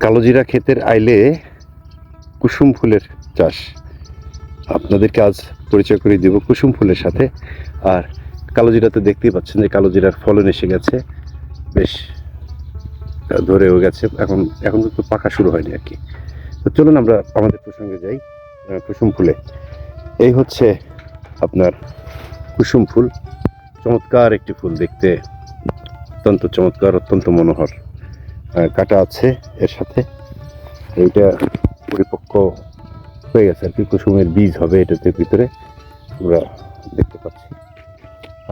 কালোজিরা ক্ষেতের আইলে কুসুম ফুলের চাষ। আপনাদেরকে আজ পরিচয় করে দিব কুসুম ফুলের সাথে। আর কালোজিরাতে দেখতেই পাচ্ছেন যে কালোজিরার ফলন এসে গেছে। বেশ ধরেও গেছে। এখন এখন কিন্তু পাকা শুরু হয়নি আর কি। তো চলুন আমরা আমাদের প্রসঙ্গে যাই কুসুম ফুলে। এই হচ্ছে আপনার কুসুম ফুল। চমৎকার একটি ফুল দেখতে। অত্যন্ত চমৎকার, অত্যন্ত মনোহর। কাটা আছে এর সাথে। এইটা পরিপক্ক হয়ে গেছে আর কি, কুসুমের বীজ হবে এটাতে ভিতরে, আমরা দেখতে পাচ্ছি।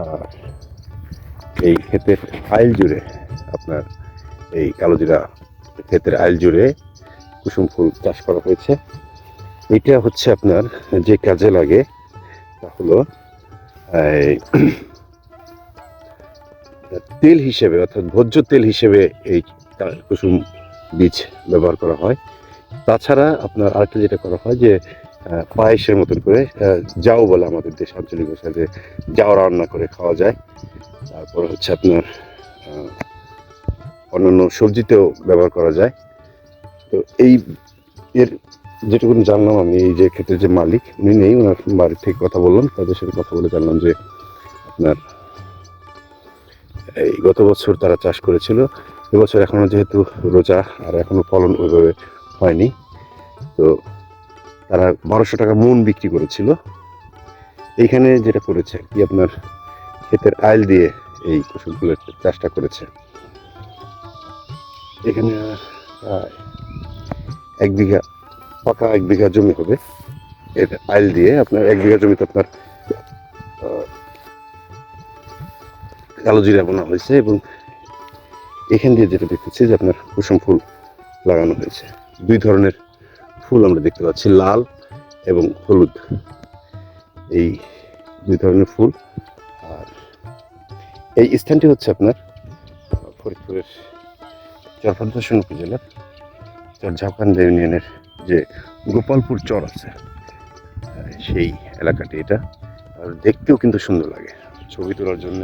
আর এই ক্ষেতের আইল জুড়ে, আপনার এই কালোজিরা ক্ষেতের আইল জুড়ে কুসুম ফুল চাষ করা হয়েছে। এটা হচ্ছে আপনার যে কাজে লাগে, তা হলো তেল হিসেবে, অর্থাৎ ভোজ্য তেল হিসেবে এই কুসুম বীজ ব্যবহার করা হয়। তাছাড়া আপনার আরেকটা যেটা করা হয় যে পায়েসের মতন করে যাও বলে আমাদের দেশ আঞ্চলিক ভাষায় যে জাউ রান্না করে খাওয়া যায়। তারপর হচ্ছে আপনার অন্যান্য সবজিতেও ব্যবহার করা যায়। তো এই এর যেটুকু জানলাম আমি, এই যে ক্ষেত্রে যে মালিক, উনি নেই ওনার বাড়ির থেকে কথা বললাম, তাদের সাথে কথা বলে জানলাম যে, আপনার এই গত বছর তারা চাষ করেছিল। এবছর এখনও যেহেতু রোজা, আর এখনও ফলন ওইভাবে হয়নি, তো তারা বারোশো টাকা মন বিক্রি করেছিল। এইখানে যেটা করেছে, কি আপনার ক্ষেতের আইল দিয়ে এই কুসুমফুলের চাষটা করেছে। এখানে এক বিঘা, পাকা এক বিঘা জমি হবে। এর আইল দিয়ে আপনার এক বিঘা জমিতে আপনার কালো জিরা বোনা হয়েছে এবং এখান দিয়ে যেটা দেখতেছি যে আপনার কুসুম ফুল লাগানো হয়েছে। দুই ধরনের ফুল আমরা দেখতে পাচ্ছি, লাল এবং হলুদ। এই দুই ধরনের ফুল। আর এই স্থানটি হচ্ছে আপনার ফরিদপুরের চরফদ্দাসন উপজেলার চর ঝাপান্ডা ইউনিয়নের যে গোপালপুর চর আছে সেই এলাকাটি এটা। আর দেখতেও কিন্তু সুন্দর লাগে। ছবি তোলার জন্য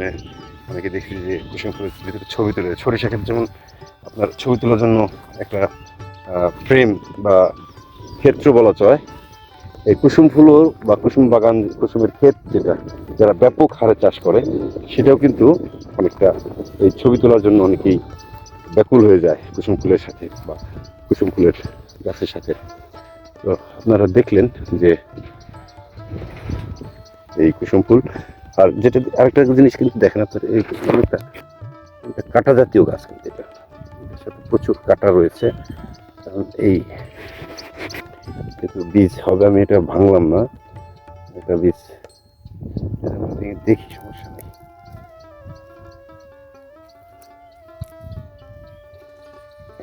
অনেকে দেখি যে কুসুম ফুলের ভিতরে ছবি তোলে, সরিষা ক্ষেত যেমন আপনার ছবি তোলার জন্য একটা ফ্রেম বা ক্ষেত্র বলা চয় এই কুসুম ফুলও বা কুসুম বাগান, কুসুমের ক্ষেত যেটা, যারা ব্যাপক হারে চাষ করে, সেটাও কিন্তু অনেকটা এই ছবি তোলার জন্য অনেকেই ব্যাকুল হয়ে যায় কুসুম ফুলের সাথে বা কুসুম ফুলের গাছের সাথে। তো আপনারা দেখলেন যে এই কুসুম ফুল আর যেটা আরেকটা জিনিস কিন্তু দেখেন আপনার, এই অনেকটা কাটা জাতীয় গাছ কিন্তু এটা। প্রচুর কাঁটা রয়েছে। এই বীজ হবে, আমি এটা ভাঙলাম না। এটা বীজ দেখি, সমস্যা নেই।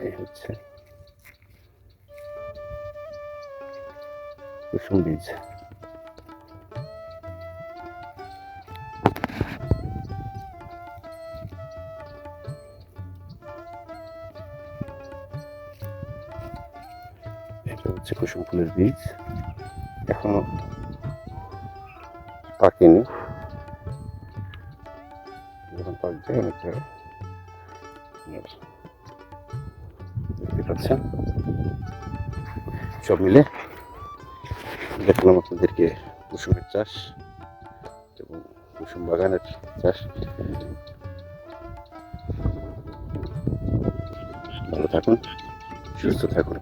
এই হচ্ছে কুসুম বীজ। এটা হচ্ছে কুসুম ফুলের বীজ। এখনও পাকেনি যখন পাকবে অনেকটা দেখতে পাচ্ছেন। সব মিলে দেখলাম আপনাদেরকে কুসুমের চাষ এবং কুসুম বাগানের চাষ। ভালো থাকুন, সুস্থ থাকুন।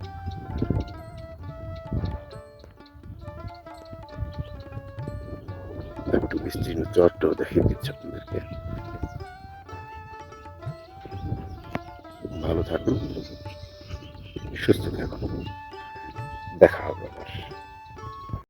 একটু বিস্তীর্ণ চরটাও দেখিয়ে দিচ্ছে আপনাদেরকে। ভালো থাকুন সুস্থ থাকুন। দেখা হবে আবার।